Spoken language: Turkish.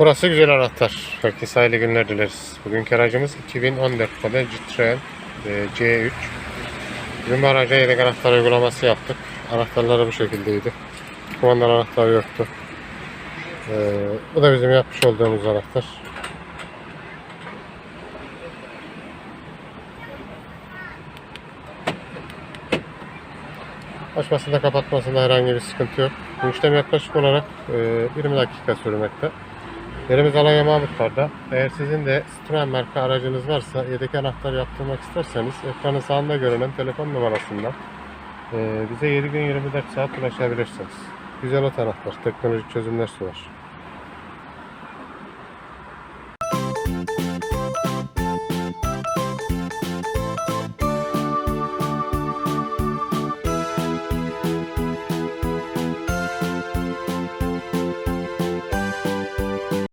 Burası güzel anahtar. Herkese hayırlı günler dileriz. Bugünkü aracımız 2014 model Citroen e, C3. Bugün bu araca yedek anahtar uygulaması yaptık. Anahtarları bu şekildeydi. Kumandan anahtarı yoktu. E, bu da bizim yapmış olduğumuz anahtar. Açmasında kapatmasında herhangi bir sıkıntı yok. Bu işlem yaklaşık olarak e, 20 dakika sürmekte. Yerimiz Alanya Mahmutlar'da. Eğer sizin de Citroen marka aracınız varsa yedek anahtar yaptırmak isterseniz ekranın sağında görünen telefon numarasından bize 7 gün 24 saat ulaşabilirsiniz. Güzel ot anahtar, teknolojik çözümler sunar.